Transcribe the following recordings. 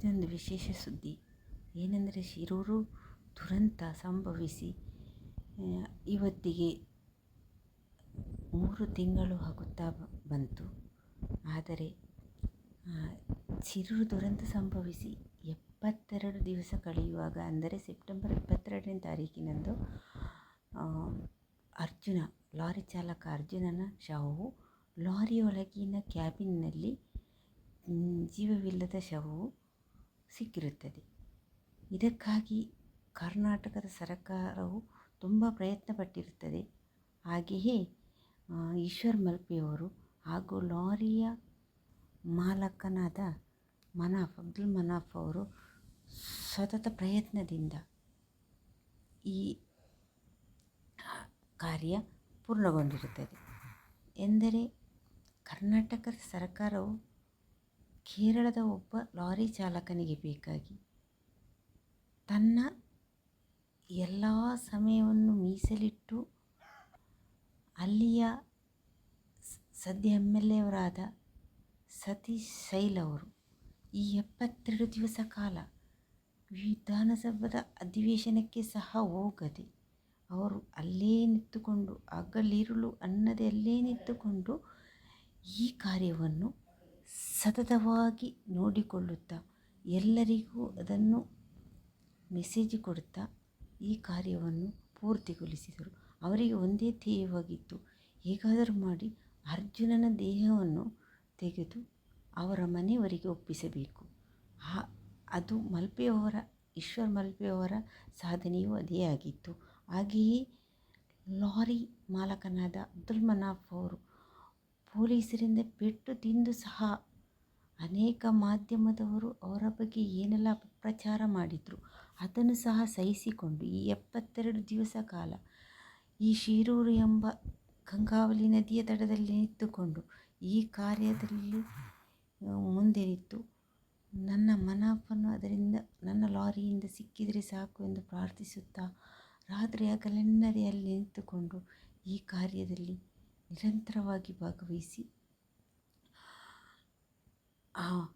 ಇದೊಂದು ವಿಶೇಷ ಸುದ್ದಿ. ಏನೆಂದರೆ ಶಿರೂರು ದುರಂತ ಸಂಭವಿಸಿ ಇವತ್ತಿಗೆ ಮೂರು ತಿಂಗಳು ಆಗುತ್ತಾ ಬಂತು. ಆದರೆ ಶಿರೂರು ದುರಂತ ಸಂಭವಿಸಿ ಎಪ್ಪತ್ತೆರಡು ದಿವಸ ಕಳೆಯುವಾಗ, ಅಂದರೆ ಸೆಪ್ಟೆಂಬರ್ ಇಪ್ಪತ್ತೆರಡನೇ ತಾರೀಕಿನಂದು ಅರ್ಜುನ, ಲಾರಿ ಚಾಲಕ ಅರ್ಜುನನ ಶವವು ಲಾರಿಯೊಳಗಿನ ಕ್ಯಾಬಿನ್ನಲ್ಲಿ ಜೀವವಿಲ್ಲದ ಶವವು ಸಿಕ್ಕಿರುತ್ತದೆ. ಇದಕ್ಕಾಗಿ ಕರ್ನಾಟಕದ ಸರಕಾರವು ತುಂಬ ಪ್ರಯತ್ನ ಪಟ್ಟಿರುತ್ತದೆ ಹಾಗೆಯೇ ಈಶ್ವರ್ ಮಲ್ಪೆಯವರು ಹಾಗೂ ಲಾರಿಯ ಮಾಲಕನಾದ ಮನಾಫ್, ಅಬ್ದುಲ್ ಮನಾಫ್ ಅವರು ಸತತ ಪ್ರಯತ್ನದಿಂದ ಈ ಕಾರ್ಯ ಪೂರ್ಣಗೊಂಡಿರುತ್ತದೆ. ಎಂದರೆ, ಕರ್ನಾಟಕದ ಸರಕಾರವು ಕೇರಳದ ಒಬ್ಬ ಲಾರಿ ಚಾಲಕನಿಗೆ ಬೇಕಾಗಿ ತನ್ನ ಎಲ್ಲ ಸಮಯವನ್ನು ಮೀಸಲಿಟ್ಟು ಅಲ್ಲಿಯ ಸದ್ಯ ಎಂ ಎಲ್ ಎವರಾದ ಸತೀಶ್ ಶೈಲ್ ಅವರು ಈ ಎಪ್ಪತ್ತೆರಡು ದಿವಸ ಕಾಲ ವಿಧಾನಸಭಾದ ಅಧಿವೇಶನಕ್ಕೆ ಸಹ ಹೋಗದೆ ಅವರು ಅಲ್ಲೇ ನಿಂತುಕೊಂಡು ಹಗಲಿರುಳು ಅನ್ನದೆ ಅಲ್ಲೇ ನಿಂತುಕೊಂಡು ಈ ಕಾರ್ಯವನ್ನು ಸತತವಾಗಿ ನೋಡಿಕೊಳ್ಳುತ್ತಾ, ಎಲ್ಲರಿಗೂ ಅದನ್ನು ಮೆಸೇಜ್ ಕೊಡುತ್ತಾ ಈ ಕಾರ್ಯವನ್ನು ಪೂರ್ತಿಗೊಳಿಸಿದರು. ಅವರಿಗೆ ಒಂದೇ ಧ್ಯೇಯವಾಗಿತ್ತು. ಹೇಗಾದರೂ ಮಾಡಿ ಅರ್ಜುನನ ದೇಹವನ್ನು ತೆಗೆದು ಅವರ ಮನೆಯವರಿಗೆ ಒಪ್ಪಿಸಬೇಕು. ಆ, ಅದು ಮಲ್ಪೆಯವರ, ಈಶ್ವರ್ ಮಲ್ಪೆಯವರ ಸಾಧನೆಯೂ ಅದೇ ಆಗಿತ್ತು. ಹಾಗೆಯೇ ಲಾರಿ ಮಾಲಕನಾದ ಅಬ್ದುಲ್ ಮನಾಫ್ ಅವರು ಪೊಲೀಸರಿಂದ ಪೆಟ್ಟು ತಿಂದು ಸಹ ಅನೇಕ ಮಾಧ್ಯಮದವರು ಅವರ ಬಗ್ಗೆ ಏನೆಲ್ಲ ಅಪಪ್ರಚಾರ ಮಾಡಿದರು, ಅದನ್ನು ಸಹ ಸಹಿಸಿಕೊಂಡು ಈ ಎಪ್ಪತ್ತೆರಡು ದಿವಸ ಕಾಲ ಈ ಶಿರೂರು ಎಂಬ ಗಂಗಾವಲಿ ನದಿಯ ದಡದಲ್ಲಿ ನಿಂತುಕೊಂಡು ಈ ಕಾರ್ಯದಲ್ಲಿ ಮುಂದೆ ನಿಂತು ನನ್ನ ಮನವನ್ನು ಅದರಿಂದ, ನನ್ನ ಲಾರಿಯಿಂದ ಸಿಕ್ಕಿದರೆ ಸಾಕು ಎಂದು ಪ್ರಾರ್ಥಿಸುತ್ತಾ ರಾತ್ರಿ ಹಗಲೆನ್ನದೆ ಅಲ್ಲಿ ನಿಂತುಕೊಂಡು ಈ ಕಾರ್ಯದಲ್ಲಿ ನಿರಂತರವಾಗಿ ಭಾಗವಹಿಸಿ, ಆ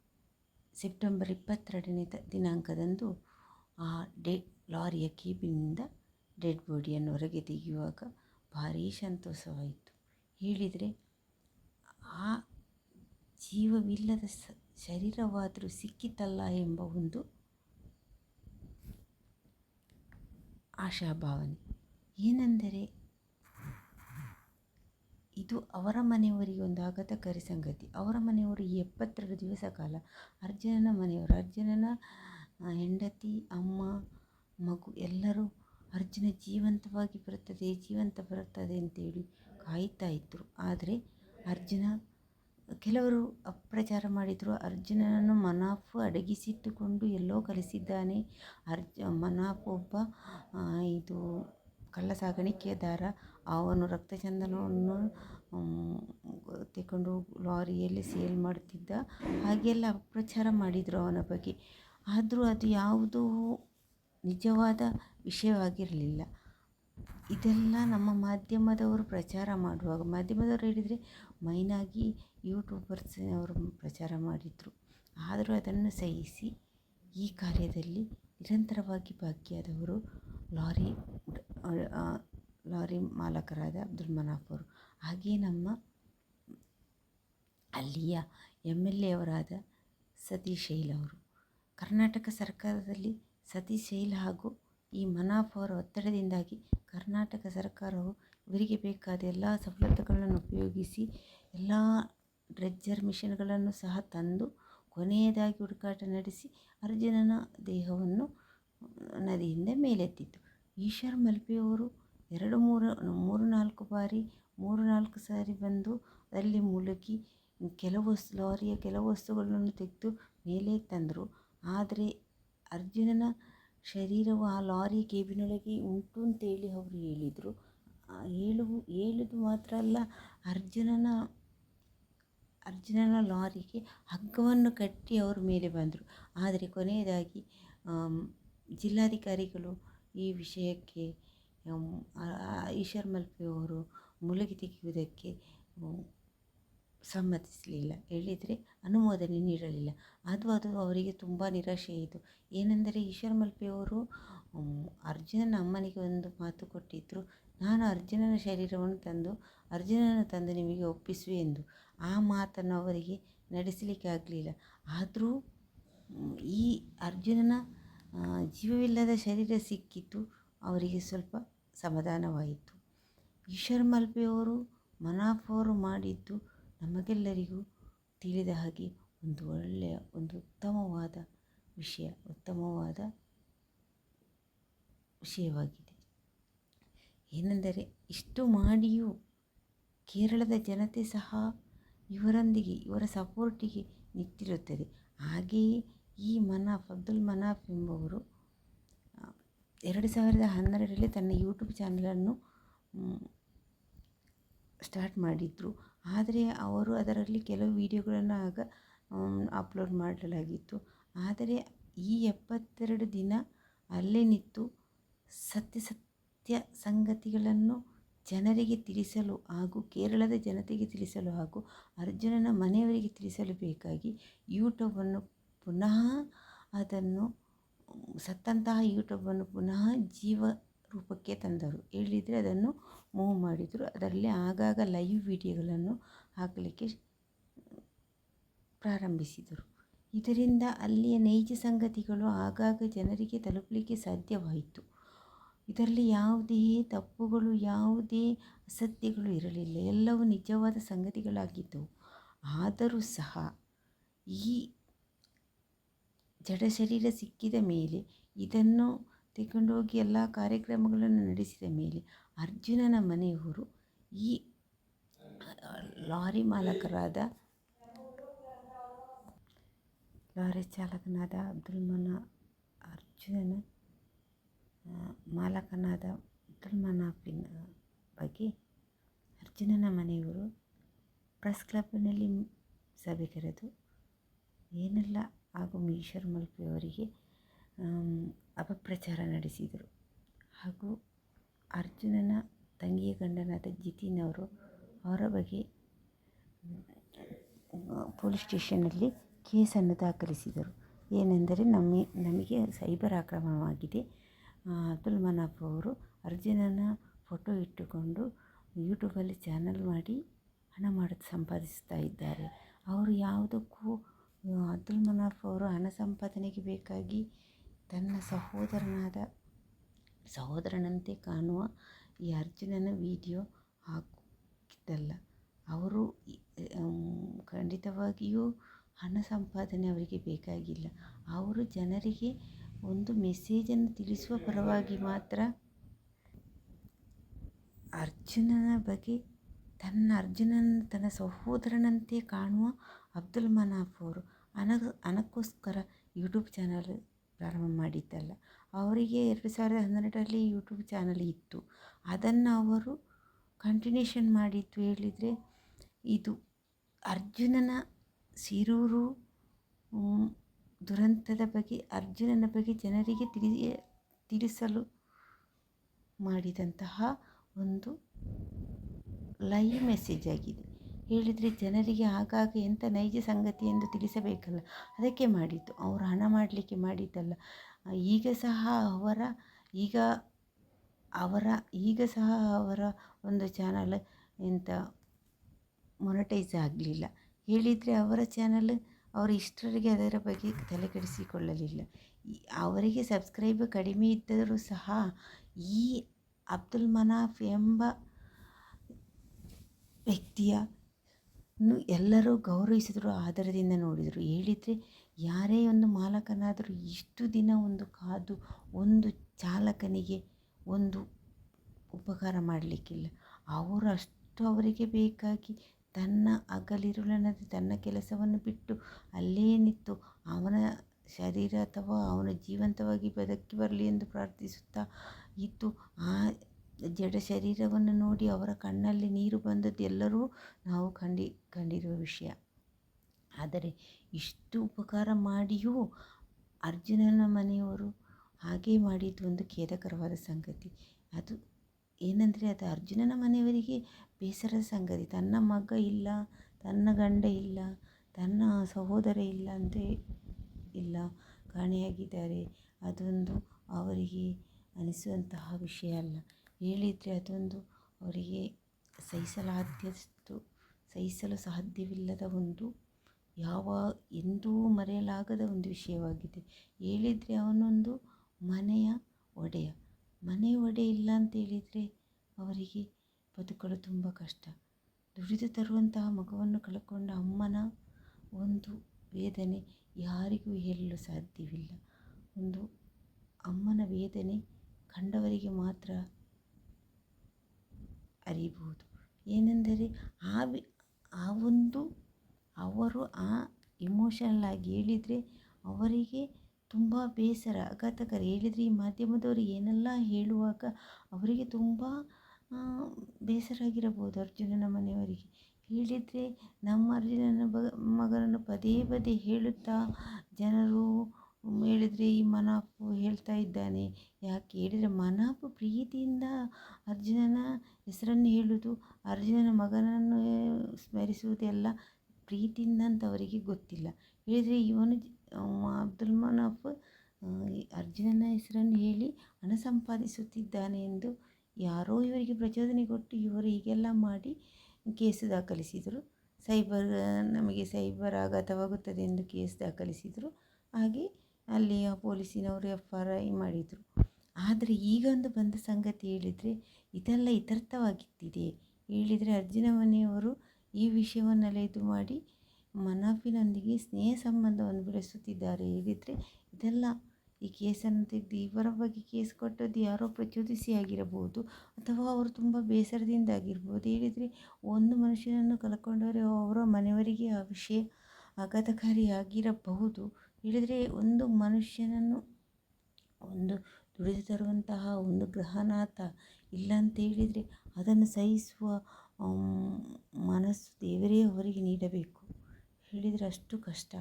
ಸೆಪ್ಟೆಂಬರ್ ಇಪ್ಪತ್ತೆರಡನೇ ದಿನಾಂಕದಂದು ಆ ಡೆ ಲಾರಿಯ ಕೇಬಿನಿಂದ ಡೆಡ್ ಬಾಡಿಯನ್ನು ಹೊರಗೆ ತೆಗೆಯುವಾಗ ಭಾರೀ ಸಂತೋಷವಾಯಿತು. ಹೇಳಿದರೆ, ಆ ಜೀವವಿಲ್ಲದ ಸ, ಶರೀರವಾದರೂ ಸಿಕ್ಕಿತಲ್ಲ ಎಂಬ ಒಂದು ಆಶಾಭಾವನೆ. ಏನೆಂದರೆ ಇದು ಅವರ ಮನೆಯವರಿಗೆ ಒಂದು ಆಘಾತಕಾರಿ ಸಂಗತಿ. ಅವರ ಮನೆಯವರು ಈ ಎಪ್ಪತ್ತೆರಡು ದಿವಸ ಕಾಲ ಅರ್ಜುನನ ಮನೆಯವರು. ಅರ್ಜುನನ ಹೆಂಡತಿ, ಅಮ್ಮ, ಮಗು ಎಲ್ಲರೂ ಅರ್ಜುನ ಜೀವಂತವಾಗಿ ಬರುತ್ತದೆ, ಜೀವಂತ ಬರುತ್ತದೆ ಅಂತೇಳಿ ಕಾಯ್ತಾ ಇದ್ದರು ಆದರೆ ಅರ್ಜುನ, ಕೆಲವರು ಅಪ್ರಚಾರ ಮಾಡಿದರು. ಅರ್ಜುನನನ್ನು ಮನಾಫ್ ಅಡಗಿಸಿಟ್ಟುಕೊಂಡು ಎಲ್ಲೋ ಕಲಿಸಿದ್ದಾನೆ ಅರ್ಜ, ಮನಾಫ್ ಒಬ್ಬ ಇದು ಕಳ್ಳ ಸಾಗಾಣಿಕೆದಾರ ಅವನು ರಕ್ತಚಂದನವನ್ನು ತೆಕೊಂಡು ಲಾರಿಯಲ್ಲಿ ಸೇಲ್ ಮಾಡ್ತಿದ್ದ ಹಾಗೆಲ್ಲ ಅಪಪ್ರಚಾರ ಮಾಡಿದರು ಅವನ ಬಗ್ಗೆ. ಆದರೂ ಅದು ಯಾವುದೂ ನಿಜವಾದ ವಿಷಯವಾಗಿರಲಿಲ್ಲ. ಇದೆಲ್ಲ ನಮ್ಮ ಮಾಧ್ಯಮದವರು ಪ್ರಚಾರ ಮಾಡುವಾಗ, ಮಾಧ್ಯಮದವರು ಹೇಳಿದರೆ ಮೈನಾಗಿ ಯೂಟ್ಯೂಬರ್ಸ್ ಅವರು ಪ್ರಚಾರ ಮಾಡಿದರು. ಆದರೂ ಅದನ್ನು ಸಹಿಸಿ ಈ ಕಾರ್ಯದಲ್ಲಿ ನಿರಂತರವಾಗಿ ಭಾಗಿಯಾದವರು ಲಾರಿ ಲಾರಿ ಮಾಲಕರಾದ ಅಬ್ದುಲ್ ಮನಾಫ್ ಹಾಗೆಯೇ ನಮ್ಮ ಅಲ್ಲಿಯ ಎಂ ಎಲ್ ಎ ಅವರಾದ ಸತೀಶ್ ಶೈಲ್ ಅವರು. ಕರ್ನಾಟಕ ಸರ್ಕಾರದಲ್ಲಿ ಸತೀಶ್ ಶೈಲ್ ಹಾಗೂ ಈ ಮನಾಫ್ ಅವರ ಒತ್ತಡದಿಂದಾಗಿ ಕರ್ನಾಟಕ ಸರ್ಕಾರವು ಇವರಿಗೆ ಬೇಕಾದ ಎಲ್ಲ ಸವಲತ್ತುಗಳನ್ನು ಉಪಯೋಗಿಸಿ ಎಲ್ಲ ಡ್ರೆಜ್ಜರ್ ಮಿಷನ್ಗಳನ್ನು ಸಹ ತಂದು ಕೊನೆಯದಾಗಿ ಹುಡುಕಾಟ ನಡೆಸಿ ಅರ್ಜುನನ ದೇಹವನ್ನು ನದಿಯಿಂದ ಮೇಲೆತ್ತಿತ್ತು. ಈಶ್ವರ್ ಮಲ್ಪೆಯವರು ಎರಡು ಮೂರು ಮೂರು ನಾಲ್ಕು ಬಾರಿ, ಮೂರು ನಾಲ್ಕು ಸಾರಿ ಬಂದು ಅಲ್ಲಿ ಮುಳುಗಿ ಕೆಲವು ಲಾರಿಯ ಕೆಲವು ವಸ್ತುಗಳನ್ನು ತೆಗೆದು ಮೇಲೆ ತಂದರು. ಆದರೆ ಅರ್ಜುನನ ಶರೀರವು ಆ ಲಾರಿ ಕೇಬಿನೊಳಗೆ ಉಂಟು ಅಂತೇಳಿ ಅವರು ಹೇಳಿದರು. ಹೇಳು ಹೇಳುದು ಮಾತ್ರ ಅಲ್ಲ, ಅರ್ಜುನನ ಅರ್ಜುನನ ಲಾರಿಗೆ ಹಗ್ಗವನ್ನು ಕಟ್ಟಿ ಅವರು ಮೇಲೆ ಬಂದರು. ಆದರೆ ಕೊನೆಯದಾಗಿ ಜಿಲ್ಲಾಧಿಕಾರಿಗಳು ಈ ವಿಷಯಕ್ಕೆ ಈಶ್ವರ್ ಮಲ್ಪೆಯವರು ಮುಳುಗಿ ತೆಗೆಯುವುದಕ್ಕೆ ಸಮ್ಮತಿಸಲಿಲ್ಲ. ಹೇಳಿದರೆ ಅನುಮೋದನೆ ನೀಡಲಿಲ್ಲ. ಅದು ಅದು ಅವರಿಗೆ ತುಂಬ ನಿರಾಶೆಯಿತು ಏನೆಂದರೆ ಈಶ್ವರ ಮಲ್ಪೆಯವರು ಅರ್ಜುನನ ಅಮ್ಮನಿಗೆ ಒಂದು ಮಾತು ಕೊಟ್ಟಿದ್ದರು ನಾನು ಅರ್ಜುನನ ಶರೀರವನ್ನು ತಂದು, ಅರ್ಜುನನ ತಂದು ನಿಮಗೆ ಒಪ್ಪಿಸುವೆ ಎಂದು. ಆ ಮಾತನ್ನು ಅವರಿಗೆ ನಡೆಸಲಿಕ್ಕೆ ಆಗಲಿಲ್ಲ. ಆದರೂ ಈ ಅರ್ಜುನನ ಜೀವವಿಲ್ಲದ ಶರೀರ ಸಿಕ್ಕಿತು. ಅವರಿಗೆ ಸ್ವಲ್ಪ ಸಮಾಧಾನವಾಯಿತು. ಈಶ್ವರ್ ಮಲ್ಪೆಯವರು ಮನಾಫ್ ಅವರು ಮಾಡಿದ್ದು ನಮಗೆಲ್ಲರಿಗೂ ತಿಳಿದ ಹಾಗೆ ಒಂದು ಒಳ್ಳೆಯ, ಒಂದು ಉತ್ತಮವಾದ ವಿಷಯ, ಉತ್ತಮವಾದ ವಿಷಯವಾಗಿದೆ. ಏನೆಂದರೆ ಇಷ್ಟು ಮಾಡಿಯೂ ಕೇರಳದ ಜನತೆ ಸಹ ಇವರೊಂದಿಗೆ, ಇವರ ಸಪೋರ್ಟಿಗೆ ನಿಂತಿರುತ್ತದೆ. ಹಾಗೆಯೇ ಈ ಮನಾಫ್, ಅಬ್ದುಲ್ ಮನಾಫ್ ಎಂಬುವರು ಎರಡು ಸಾವಿರದ ಹನ್ನೆರಡರಲ್ಲಿ ತನ್ನ ಯೂಟ್ಯೂಬ್ ಚಾನಲನ್ನು ಸ್ಟಾರ್ಟ್ ಮಾಡಿದ್ರು. ಆದರೆ ಅವರು ಅದರಲ್ಲಿ ಕೆಲವು ವೀಡಿಯೋಗಳನ್ನು ಆಗ ಅಪ್ಲೋಡ್ ಮಾಡಲಾಗಿತ್ತು. ಆದರೆ ಈ ಎಪ್ಪತ್ತೆರಡು ದಿನ ಅಲ್ಲೇ ನಿಂತು ಸತ್ಯ ಸತ್ಯ ಸಂಗತಿಗಳನ್ನು ಜನರಿಗೆ ತಿಳಿಸಲು ಹಾಗೂ ಕೇರಳದ ಜನತೆಗೆ ತಿಳಿಸಲು ಹಾಗೂ ಅರ್ಜುನನ ಮನೆಯವರಿಗೆ ತಿಳಿಸಲು ಬೇಕಾಗಿ ಯೂಟ್ಯೂಬನ್ನು ಪುನಃ ಅದನ್ನು ಸತ್ತಂತಹ ಯೂಟ್ಯೂಬನ್ನು ಪುನಃ ಜೀವ ರೂಪಕ್ಕೆ ತಂದರು. ಹೇಳಿದರೆ ಅದನ್ನು ಮೂವ್ ಮಾಡಿದರು. ಅದರಲ್ಲಿ ಆಗಾಗ ಲೈವ್ ವಿಡಿಯೋಗಳನ್ನು ಹಾಕಲಿಕ್ಕೆ ಪ್ರಾರಂಭಿಸಿದರು. ಇದರಿಂದ ಅಲ್ಲಿಯ ನೈಜ ಸಂಗತಿಗಳು ಆಗಾಗ ಜನರಿಗೆ ತಲುಪಲಿಕ್ಕೆ ಸಾಧ್ಯವಾಯಿತು. ಇದರಲ್ಲಿ ಯಾವುದೇ ತಪ್ಪುಗಳು, ಯಾವುದೇ ಅಸತ್ಯಗಳು ಇರಲಿಲ್ಲ. ಎಲ್ಲವೂ ನಿಜವಾದ ಸಂಗತಿಗಳಾಗಿದ್ದವು. ಆದರೂ ಸಹ ಈ ಜಡ ಶರೀರ ಸಿಕ್ಕಿದ ಮೇಲೆ ಇದನ್ನು ತೆಗೊಂಡೋಗಿ ಎಲ್ಲ ಕಾರ್ಯಕ್ರಮಗಳನ್ನು ನಡೆಸಿದ ಮೇಲೆ ಅರ್ಜುನನ ಮನೆಯವರು ಈ ಲಾರಿ ಮಾಲಕರಾದ ಲಾರಿ ಚಾಲಕನಾದ ಅಬ್ದುಲ್ ಮನ ಅರ್ಜುನನ ಮಾಲಕನಾದ ಅಬ್ದುಲ್ ಮನಾಫಿನ ಬಗ್ಗೆ ಅರ್ಜುನನ ಮನೆಯವರು ಪ್ರೆಸ್ ಕ್ಲಬ್ನಲ್ಲಿ ಸಭೆ ಕರೆದು, ಏನೆಲ್ಲ ಹಾಗೂ ಈಶ್ವರ್ ಮಲ್ಪೆಯವರಿಗೆ ಅಪಪ್ರಚಾರ ನಡೆಸಿದರು. ಹಾಗೂ ಅರ್ಜುನನ ತಂಗಿಯ ಗಂಡನಾದ ಜಿತಿನ್ ಅವರು ಅವರ ಬಗ್ಗೆ ಪೊಲೀಸ್ ಸ್ಟೇಷನಲ್ಲಿ ಕೇಸನ್ನು ದಾಖಲಿಸಿದರು. ಏನೆಂದರೆ ನಮಗೆ ನಮಗೆ ಸೈಬರ್ ಆಕ್ರಮಣವಾಗಿದೆ. ಅಬ್ದುಲ್ ಮನಾಫ್ ಅವರು ಅರ್ಜುನನ ಫೋಟೋ ಇಟ್ಟುಕೊಂಡು ಯೂಟ್ಯೂಬಲ್ಲಿ ಚಾನಲ್ ಮಾಡಿ ಹಣ ಮಾಡಿ, ಸಂಪಾದಿಸ್ತಾ ಇದ್ದಾರೆ. ಅವರು ಯಾವುದಕ್ಕೂ ಅಬ್ದುಲ್ ಮನಾಫ್ ಅವರು ಹಣ ಸಂಪಾದನೆಗೆ ಬೇಕಾಗಿ ತನ್ನ ಸಹೋದರನಾದ ಸಹೋದರನಂತೆ ಕಾಣುವ ಈ ಅರ್ಜುನನ ವಿಡಿಯೋ ಹಾಕಿದ್ದಲ್ಲ. ಅವರು ಖಂಡಿತವಾಗಿಯೂ ಹಣ ಸಂಪಾದನೆ ಅವರಿಗೆ ಬೇಕಾಗಿಲ್ಲ. ಅವರು ಜನರಿಗೆ ಒಂದು ಮೆಸೇಜನ್ನು ತಿಳಿಸುವ ಪರವಾಗಿ ಮಾತ್ರ ಅರ್ಜುನನ ಬಗ್ಗೆ ತನ್ನ ಅರ್ಜುನನ, ತನ್ನ ಸಹೋದರನಂತೆ ಕಾಣುವ ಅಬ್ದುಲ್ ಮನಾಫ್ ಅವರು ಹಣ ಅನಕ್ಕೋಸ್ಕರ ಯೂಟ್ಯೂಬ್ ಚಾನಲ್ ಪ್ರಾರಂಭ ಮಾಡಿದ್ದಲ್ಲ. ಅವರಿಗೆ ಎರಡು ಸಾವಿರದ ಹನ್ನೆರಡರಲ್ಲಿ ಯೂಟ್ಯೂಬ್ ಚಾನಲ್ ಇತ್ತು. ಅದನ್ನು ಅವರು ಕಂಟಿನ್ಯೂಷನ್ ಮಾಡಿದ್ದು ಹೇಳಿದರೆ, ಇದು ಅರ್ಜುನನ ಸಿರೂರು ದುರಂತದ ಬಗ್ಗೆ, ಅರ್ಜುನನ ಬಗ್ಗೆ ಜನರಿಗೆ ತಿಳಿಯ, ತಿಳಿಸಲು ಮಾಡಿದಂತಹ ಒಂದು ಲೈವ್ ಮೆಸೇಜ್ ಆಗಿದೆ. ಹೇಳಿದರೆ ಜನರಿಗೆ ಆಗಾಗ ಎಂಥ ನೈಜ ಸಂಗತಿ ಎಂದು ತಿಳಿಸಬೇಕಲ್ಲ. ಅದಕ್ಕೆ ಮಾಡಿದ್ದು. ಅವರು ಹಣ ಮಾಡಲಿಕ್ಕೆ ಮಾಡಿದ್ದಲ್ಲ. ಈಗ ಸಹ ಅವರ, ಈಗ ಅವರ, ಈಗ ಸಹ ಅವರ ಒಂದು ಚಾನಲ್ ಎಂಥ ಮೊನಟೈಸ್ ಆಗಲಿಲ್ಲ. ಹೇಳಿದರೆ ಅವರ ಚಾನಲ್ ಅವರು ಇಷ್ಟರಿಗೆ ಅದರ ಬಗ್ಗೆ ತಲೆ ಕೆಡಿಸಿಕೊಳ್ಳಲಿಲ್ಲ. ಅವರಿಗೆ ಸಬ್ಸ್ಕ್ರೈಬ್ ಕಡಿಮೆ ಇದ್ದರೂ ಸಹ ಈ ಅಬ್ದುಲ್ ಮನಾಫ್ ಎಂಬ ವ್ಯಕ್ತಿಯ ಎಲ್ಲರೂ ಗೌರವಿಸಿದರು, ಆದರದಿಂದ ನೋಡಿದರು. ಹೇಳಿದರೆ ಯಾರೇ ಒಂದು ಮಾಲಕನಾದರೂ ಇಷ್ಟು ದಿನ ಒಂದು ಕಾದು, ಒಂದು ಚಾಲಕನಿಗೆ ಒಂದು ಉಪಕಾರ ಮಾಡಲಿಕ್ಕಿಲ್ಲ. ಅವರು ಅಷ್ಟು ಅವರಿಗೆ ಬೇಕಾಗಿ ತನ್ನ ಹಗಲಿರುಳೆನ್ನದೆ ತನ್ನ ಕೆಲಸವನ್ನು ಬಿಟ್ಟು ಅಲ್ಲೇ ನಿಂತು ಅವನ ಶರೀರ ಅಥವಾ ಅವನ ಜೀವಂತವಾಗಿ ಬದುಕಿ ಬರಲಿ ಎಂದು ಪ್ರಾರ್ಥಿಸುತ್ತಾ ಇದ್ದು, ಆ ಜಡ ಶರೀರವನ್ನು ನೋಡಿ ಅವರ ಕಣ್ಣಲ್ಲಿ ನೀರು ಬಂದದ್ದು ಎಲ್ಲರೂ ನಾವು ಕಂಡಿ, ಕಂಡಿರುವ ವಿಷಯ. ಆದರೆ ಇಷ್ಟು ಉಪಕಾರ ಮಾಡಿಯೂ ಅರ್ಜುನನ ಮನೆಯವರು ಹಾಗೆ ಮಾಡಿದ್ದು ಒಂದು ಖೇದಕರವಾದ ಸಂಗತಿ. ಅದು ಏನಂದರೆ ಅದು ಅರ್ಜುನನ ಮನೆಯವರಿಗೆ ಬೇಸರದ ಸಂಗತಿ. ತನ್ನ ಮಗ ಇಲ್ಲ, ತನ್ನ ಗಂಡ ಇಲ್ಲ, ತನ್ನ ಸಹೋದರ ಇಲ್ಲ ಅಂತ ಇಲ್ಲ, ಕಾಣೆಯಾಗಿದ್ದಾರೆ. ಅದೊಂದು ಅವರಿಗೆ ಅನಿಸುವಂತಹ ವಿಷಯ ಅಲ್ಲ. ಹೇಳಿದರೆ ಅದೊಂದು ಅವರಿಗೆ ಸಹಿಸಲಾದ್ಯದ್ದು ಸಹಿಸಲು ಸಾಧ್ಯವಿಲ್ಲದ ಒಂದು ಯಾವ ಎಂದೂ ಮರೆಯಲಾಗದ ಒಂದು ವಿಷಯವಾಗಿದೆ. ಹೇಳಿದರೆ ಅವನೊಂದು ಮನೆಯ ಒಡೆಯ. ಮನೆ ಒಡೆ ಇಲ್ಲ ಅಂತ ಹೇಳಿದರೆ ಅವರಿಗೆ ಬದುಕಲು ತುಂಬ ಕಷ್ಟ. ದುಡಿದು ತರುವಂತಹ ಮಗುವನ್ನು ಕಳ್ಕೊಂಡ ಅಮ್ಮನ ಒಂದು ವೇದನೆ ಯಾರಿಗೂ ಹೇಳಲು ಸಾಧ್ಯವಿಲ್ಲ. ಒಂದು ಅಮ್ಮನ ವೇದನೆ ಕಂಡವರಿಗೆ ಮಾತ್ರ ಅರಿಬಹುದು ಏನೆಂದರೆ ಆ ಆ ಒಂದು, ಅವರು ಆ ಇಮೋಷನಲ್ ಆಗಿ ಹೇಳಿದರೆ ಅವರಿಗೆ ತುಂಬ ಬೇಸರ. ಆಘಾತಕರ. ಹೇಳಿದರೆ ಈ ಮಾಧ್ಯಮದವರು ಏನೆಲ್ಲ ಹೇಳುವಾಗ ಅವರಿಗೆ ತುಂಬ ಬೇಸರ ಆಗಿರಬಹುದು ಅರ್ಜುನನ ಮನೆಯವರಿಗೆ. ಹೇಳಿದರೆ ನಮ್ಮ ಅರ್ಜುನನ ಬ, ಮಗನನ್ನು ಪದೇ ಪದೇ ಹೇಳುತ್ತಾ ಜನರು ಹೇಳಿದರೆ ಈ ಮನಾಪು ಹೇಳ್ತಾ ಇದ್ದಾನೆ. ಯಾಕೆ ಹೇಳಿದರೆ ಮನಾಪು ಪ್ರೀತಿಯಿಂದ ಅರ್ಜುನನ ಹೆಸರನ್ನು ಹೇಳುವುದು ಅರ್ಜುನನ ಮಗನನ್ನು ಸ್ಮರಿಸುವುದೆಲ್ಲ ಪ್ರೀತಿಯಿಂದ ಅಂತ ಅವರಿಗೆ ಗೊತ್ತಿಲ್ಲ. ಹೇಳಿದರೆ ಇವನು ಅಬ್ದುಲ್ ಮನಾಫ್ ಅರ್ಜುನನ ಹೆಸರನ್ನು ಹೇಳಿ ಹಣ ಸಂಪಾದಿಸುತ್ತಿದ್ದಾನೆ ಎಂದು ಯಾರೋ ಇವರಿಗೆ ಪ್ರಚೋದನೆ ಕೊಟ್ಟು ಇವರು ಹೀಗೆಲ್ಲ ಮಾಡಿ ಕೇಸು ದಾಖಲಿಸಿದರು. ಸೈಬರ್, ನಮಗೆ ಸೈಬರ್ ಆಘಾತವಾಗುತ್ತದೆ ಎಂದು ಕೇಸ್ ದಾಖಲಿಸಿದರು. ಹಾಗೆ ಅಲ್ಲಿಯ ಪೊಲೀಸಿನವರು ಎಫ್ ಆರ್ ಐ ಮಾಡಿದರು. ಆದರೆ ಈಗೊಂದು ಬಂದ ಸಂಗತಿ ಹೇಳಿದರೆ, ಇದೆಲ್ಲ ಇತ್ಯರ್ಥವಾಗಿತ್ತಿದೆ ಹೇಳಿದರೆ ಅರ್ಜುನ ಮನೆಯವರು ಈ ವಿಷಯವನ್ನೆಲ್ಲ ಇದು ಮಾಡಿ ಮನಾಫಿನೊಂದಿಗೆ ಸ್ನೇಹ ಸಂಬಂಧವನ್ನು ಬೆಳೆಸುತ್ತಿದ್ದಾರೆ. ಹೇಳಿದರೆ ಇದೆಲ್ಲ ಈ ಕೇಸನ್ನು ತೆಗೆದು ಇವರ ಬಗ್ಗೆ ಕೇಸ್ ಕೊಟ್ಟದ್ದು ಯಾರೋ ಪ್ರಚೋದಿಸಿ ಆಗಿರಬಹುದು ಅಥವಾ ಅವರು ತುಂಬ ಬೇಸರದಿಂದ ಆಗಿರ್ಬೋದು ಹೇಳಿದರೆ ಒಂದು ಮನುಷ್ಯನನ್ನು ಕಳ್ಕೊಂಡವರೆ ಅವರ ಮನೆಯವರಿಗೆ ಆ ವಿಷಯ ಆಘಾತಕಾರಿಯಾಗಿರಬಹುದು ಹೇಳಿದರೆ ಒಂದು ಮನುಷ್ಯನನ್ನು ಒಂದು ದುಡಿದು ತರುವಂತಹ ಒಂದು ಗ್ರಹನಾಥ ಇಲ್ಲ ಅಂತ ಹೇಳಿದರೆ ಅದನ್ನು ಸಹಿಸುವ ಮನಸ್ಸು ದೇವರೇ ಅವರಿಗೆ ನೀಡಬೇಕು. ಹೇಳಿದರೆ ಅಷ್ಟು ಕಷ್ಟ.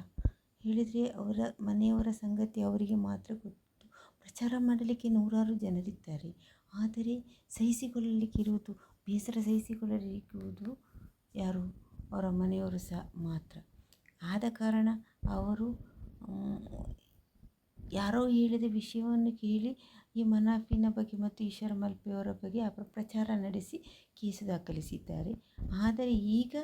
ಹೇಳಿದರೆ ಅವರ ಮನೆಯವರ ಸಂಗತಿ ಅವರಿಗೆ ಮಾತ್ರ ಗೊತ್ತು. ಪ್ರಚಾರ ಮಾಡಲಿಕ್ಕೆ ನೂರಾರು ಜನರಿದ್ದಾರೆ. ಆದರೆ ಸಹಿಸಿಕೊಳ್ಳಲಿಕ್ಕೆ ಇರುವುದು, ಬೇಸರ ಸಹಿಸಿಕೊಳ್ಳಲಿಕ್ಕಿರುವುದು ಯಾರು? ಅವರ ಮನೆಯವರು ಸಹ ಮಾತ್ರ. ಆದ ಕಾರಣ ಅವರು ಯಾರೋ ಹೇಳಿದ ವಿಷಯವನ್ನು ಕೇಳಿ ಈ ಮನಾಫಿನ ಬಗ್ಗೆ ಮತ್ತು ಈಶ್ವರ ಮಲ್ಪೆಯವರ ಬಗ್ಗೆ ಅಪಪ್ರಚಾರ ನಡೆಸಿ ಕೇಸು ದಾಖಲಿಸಿದ್ದಾರೆ. ಆದರೆ ಈಗ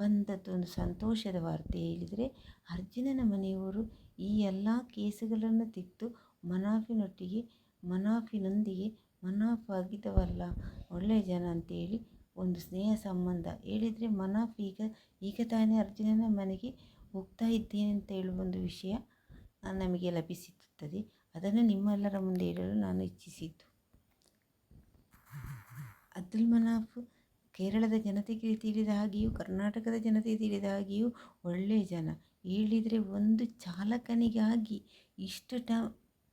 ಬಂದದ್ದೊಂದು ಸಂತೋಷದ ವಾರ್ತೆ ಹೇಳಿದರೆ, ಅರ್ಜುನನ ಮನೆಯವರು ಈ ಎಲ್ಲ ಕೇಸುಗಳನ್ನು ತೆಗೆದು ಮನಾಫಿನೊಟ್ಟಿಗೆ, ಮನಾಫಿನೊಂದಿಗೆ ಮನಾಫ್ ಆಗಿದ್ದವಲ್ಲ ಒಳ್ಳೆಯ ಜನ ಅಂತೇಳಿ ಒಂದು ಸ್ನೇಹ ಸಂಬಂಧ ಹೇಳಿದರೆ ಮನಾಫ್ ಈಗ ಈಗ ತಾನೇ ಅರ್ಜುನನ ಮನೆಗೆ ಹೋಗ್ತಾ ಇದ್ದೇನೆ ಅಂತ ಹೇಳುವ ಒಂದು ವಿಷಯ ನಮಗೆ ಲಭಿಸುತ್ತದೆ ಅದನ್ನು ನಿಮ್ಮೆಲ್ಲರ ಮುಂದೆ ಹೇಳಲು ನಾನು ಇಚ್ಛಿಸಿದ್ದು. ಅಬ್ದುಲ್ ಮನಾಫ್, ಕೇರಳದ ಜನತೆಗೆ ತಿಳಿದ ಹಾಗೆಯೂ, ಕರ್ನಾಟಕದ ಜನತೆಗೆ ತಿಳಿದ ಹಾಗೆಯೂ ಒಳ್ಳೆಯ ಜನ. ಹೇಳಿದರೆ ಒಂದು ಚಾಲಕನಿಗಾಗಿ ಇಷ್ಟು ಟ,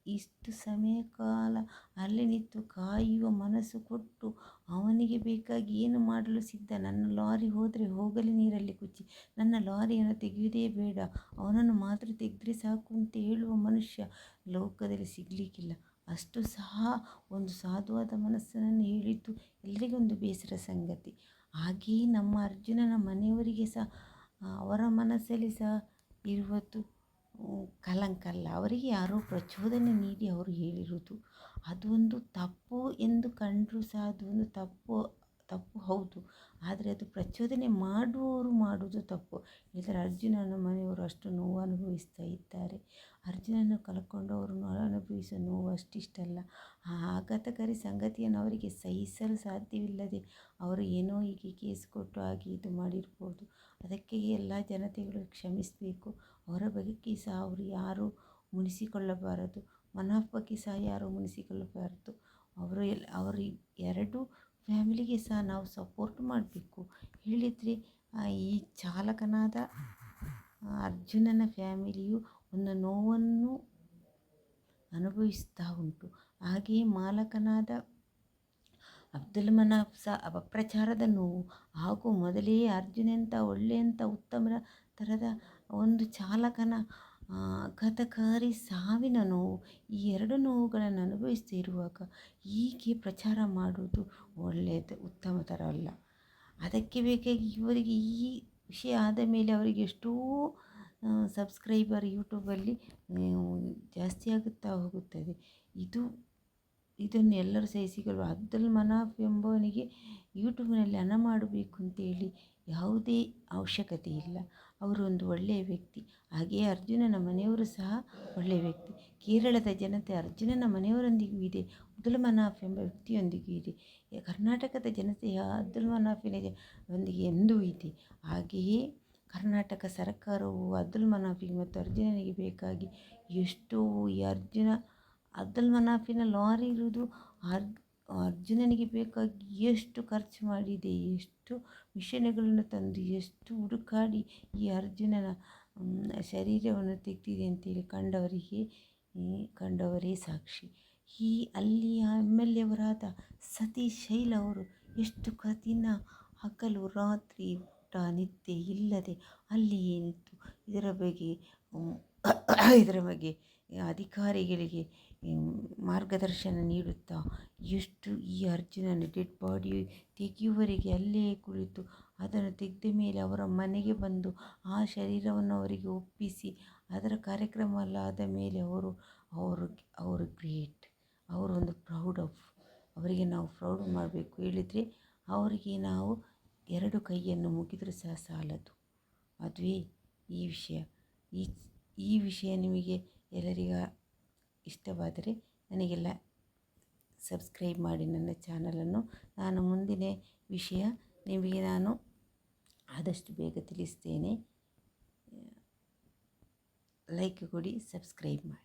ಇಷ್ಟು ಸಮಯ ಕಾಲ ಅಲ್ಲಿ ನಿಂತು ಕಾಯುವ ಮನಸ್ಸು ಕೊಟ್ಟು ಅವನಿಗೆ ಬೇಕಾಗಿ ಏನು ಮಾಡಲು ಸಿದ್ಧ? ನನ್ನ ಲಾರಿ ಹೋದರೆ ಹೋಗಲಿ ನೀರಲ್ಲಿ ಕುಚ್ಚಿ. ನನ್ನ ಲಾರಿಯನ್ನು ತೆಗೆಯುವುದೇ ಬೇಡ. ಅವನನ್ನು ಮಾತ್ರ ತೆಗೆದ್ರೆ ಸಾಕು ಅಂತ ಹೇಳುವ ಮನುಷ್ಯ ಲೋಕದಲ್ಲಿ ಸಿಗಲಿಕ್ಕಿಲ್ಲ. ಅಷ್ಟು ಸಹ ಒಂದು ಸಾಧುವಾದ ಮನಸ್ಸನ್ನು ಹೇಳಿದ್ದು ಎಲ್ಲರಿಗೊಂದು ಬೇಸರ ಸಂಗತಿ. ಹಾಗೆಯೇ ನಮ್ಮ ಅರ್ಜುನನ ಮನೆಯವರಿಗೆ ಸಹ ಅವರ ಮನಸ್ಸಲ್ಲಿ ಸಹ ಇರುವುದು ಕಲಂಕಲ್ಲ. ಅವರಿಗೆ ಯಾರೋ ಪ್ರಚೋದನೆ ನೀಡಿ ಅವರು ಹೇಳಿರುವುದು. ಅದೊಂದು ತಪ್ಪು ಎಂದು ಕಂಡರೂ ಸಹ ಅದೊಂದು ತಪ್ಪು ತಪ್ಪು ಹೌದು. ಆದರೆ ಅದು ಪ್ರಚೋದನೆ ಮಾಡುವವರು ಮಾಡುವುದು ತಪ್ಪು. ಇದರ ಅರ್ಜುನನ ಮನೆಯವರು ಅಷ್ಟು ನೋವು ಅನುಭವಿಸ್ತಾ ಇದ್ದಾರೆ. ಅರ್ಜುನನ್ನು ಕಳ್ಕೊಂಡವರು ಅನುಭವಿಸುವ ನೋವು ಅಷ್ಟಿಷ್ಟಲ್ಲ. ಆ ಆಘಾತಕಾರಿ ಸಂಗತಿಯನ್ನು ಅವರಿಗೆ ಸಹಿಸಲು ಸಾಧ್ಯವಿಲ್ಲದೆ ಅವರು ಏನೋ ಹೀಗೆ ಕೇಸ್ ಕೊಟ್ಟು ಹಾಗೆ ಇದು ಮಾಡಿರ್ಬೋದು. ಅದಕ್ಕೆ ಎಲ್ಲ ಜನತೆಗಳು ಕ್ಷಮಿಸಬೇಕು. ಅವರ ಬಗ್ಗೆ ಸಹ ಅವರು ಯಾರೂ ಮುನಿಸಿಕೊಳ್ಳಬಾರದು. ಬಗ್ಗೆ ಸಹ ಯಾರೂ ಮುನಿಸಿಕೊಳ್ಳಬಾರ್ದು ಅವರು ಎಲ್ಲ ಅವರು ಎರಡು ಫ್ಯಾಮಿಲಿಗೆ ಸಹ ನಾವು ಸಪೋರ್ಟ್ ಮಾಡಬೇಕು. ಹೇಳಿದರೆ ಈ ಚಾಲಕನಾದ ಅರ್ಜುನನ ಫ್ಯಾಮಿಲಿಯು ಒಂದು ನೋವನ್ನು ಅನುಭವಿಸ್ತಾ ಉಂಟು. ಹಾಗೆಯೇ ಮಾಲಕನಾದ ಅಬ್ದುಲ್ ಮನಾಫ್ ಸಹ ಅಪಪ್ರಚಾರದ ನೋವು, ಹಾಗೂ ಮೊದಲೇ ಅರ್ಜುನಂಥ ಒಳ್ಳೆಯಂಥ ಉತ್ತಮ ಥರದ ಒಂದು ಚಾಲಕನ ಆಘಾತಕಾರಿ ಸಾವಿನ ನೋವು, ಈ ಎರಡು ನೋವುಗಳನ್ನು ಅನುಭವಿಸ್ತಿರುವಾಗ ಹೀಗೆ ಪ್ರಚಾರ ಮಾಡುವುದು ಒಳ್ಳೆಯದು, ಉತ್ತಮ ಥರ ಅಲ್ಲ. ಅದಕ್ಕೆ ಬೇಕಾಗಿ ಇವರಿಗೆ ಈ ವಿಷಯ ಆದ ಮೇಲೆ ಅವರಿಗೆ ಎಷ್ಟೋ ಸಬ್ಸ್ಕ್ರೈಬರ್ ಯೂಟ್ಯೂಬಲ್ಲಿ ಜಾಸ್ತಿ ಆಗುತ್ತಾ ಹೋಗುತ್ತದೆ. ಇದು, ಇದನ್ನು ಎಲ್ಲರೂ ಸಹಿಸಿಕೊಳ್ಳುವ ಅಬ್ದುಲ್ ಮನಾಫ್ ಎಂಬವನಿಗೆ ಯೂಟ್ಯೂಬ್ನಲ್ಲಿ ಹಣ ಮಾಡಬೇಕು ಅಂತೇಳಿ ಯಾವುದೇ ಅವಶ್ಯಕತೆ ಇಲ್ಲ. ಅವರು ಒಂದು ಒಳ್ಳೆಯ ವ್ಯಕ್ತಿ. ಹಾಗೆಯೇ ಅರ್ಜುನನ ಮನೆಯವರು ಸಹ ಒಳ್ಳೆಯ ವ್ಯಕ್ತಿ. ಕೇರಳದ ಜನತೆ ಅರ್ಜುನನ ಮನೆಯವರೊಂದಿಗೂ ಇದೆ, ಅಬ್ದುಲ್ ಮನಾಫ್ ಎಂಬ ವ್ಯಕ್ತಿಯೊಂದಿಗೂ ಇದೆ. ಕರ್ನಾಟಕದ ಜನತೆಯ ಅಬ್ದುಲ್ ಮನಾಫಿನ ಒಂದಿಗೆ ಎಂದೂ ಇದೆ. ಹಾಗೆಯೇ ಕರ್ನಾಟಕ ಸರ್ಕಾರವು ಅಬ್ದುಲ್ ಮನಾಫಿಗೆ ಮತ್ತು ಅರ್ಜುನನಿಗೆ ಬೇಕಾಗಿ ಎಷ್ಟೋ ಈ ಅರ್ಜುನ, ಅಬ್ದುಲ್ ಮನಾಫಿನ ಲಾರಿ ಇರುವುದು ಅರ್ ಅರ್ಜುನನಿಗೆ ಬೇಕಾಗಿ ಎಷ್ಟು ಖರ್ಚು ಮಾಡಿದೆ, ಎಷ್ಟು ಮಿಷನ್ಗಳನ್ನು ತಂದು, ಎಷ್ಟು ಹುಡುಕಾಡಿ ಈ ಅರ್ಜುನನ ಶರೀರವನ್ನು ತೆಗೆದಿದೆ ಅಂತೇಳಿ ಕಂಡವರಿಗೆ ಕಂಡವರೇ ಸಾಕ್ಷಿ. ಈ ಅಲ್ಲಿಯ ಎಂ ಎಲ್ ಎವರಾದ ಸತೀಶ್ ಶೈಲ ಅವರು ಎಷ್ಟು ಕಠಿಣ ಹಗಲು ರಾತ್ರಿ ಊಟ ನಿದ್ದೆ ಇಲ್ಲದೆ ಅಲ್ಲಿ ನಿಂತು ಇದರ ಬಗ್ಗೆ ಇದರ ಬಗ್ಗೆ ಅಧಿಕಾರಿಗಳಿಗೆ ಮಾರ್ಗದರ್ಶನ ನೀಡುತ್ತಾ ಎಷ್ಟು ಈ ಅರ್ಜುನನ ಡೆಡ್ ಬಾಡಿ ತೆಗೆಯುವವರೆಗೆ ಅಲ್ಲೇ ಕುಳಿತು ಅದನ್ನು ತೆಗೆದ ಮೇಲೆ ಅವರ ಮನೆಗೆ ಬಂದು ಆ ಶರೀರವನ್ನು ಅವರಿಗೆ ಒಪ್ಪಿಸಿ ಅದರ ಕಾರ್ಯಕ್ರಮ ಎಲ್ಲ ಆದ ಮೇಲೆ ಅವರು ಅವರು ಅವರು ಗ್ರೇಟ್. ಅವರೊಂದು ಪ್ರೌಡ್ ಆಫ್, ಅವರಿಗೆ ನಾವು ಪ್ರೌಡ್ ಮಾಡಬೇಕು. ಹೇಳಿದರೆ ಅವರಿಗೆ ನಾವು ಎರಡು ಕೈಯನ್ನು ಮುಗಿದರೂ ಸಹ ಸಾಲದು. ಅದುವೇ ಈ ವಿಷಯ, ಈ ಈ ವಿಷಯ ನಿಮಗೆ ಎಲ್ಲರಿಗ ಇಷ್ಟವಾದರೆ ನನಗೆಲ್ಲ ಸಬ್ಸ್ಕ್ರೈಬ್ ಮಾಡಿ ನನ್ನ ಚಾನಲನ್ನು. ನಾನು ಮುಂದಿನ ವಿಷಯ ನಿಮಗೆ ನಾನು ಆದಷ್ಟು ಬೇಗ ತಿಳಿಸ್ತೇನೆ. ಲೈಕ್ ಕೊಡಿ, ಸಬ್ಸ್ಕ್ರೈಬ್ ಮಾಡಿ.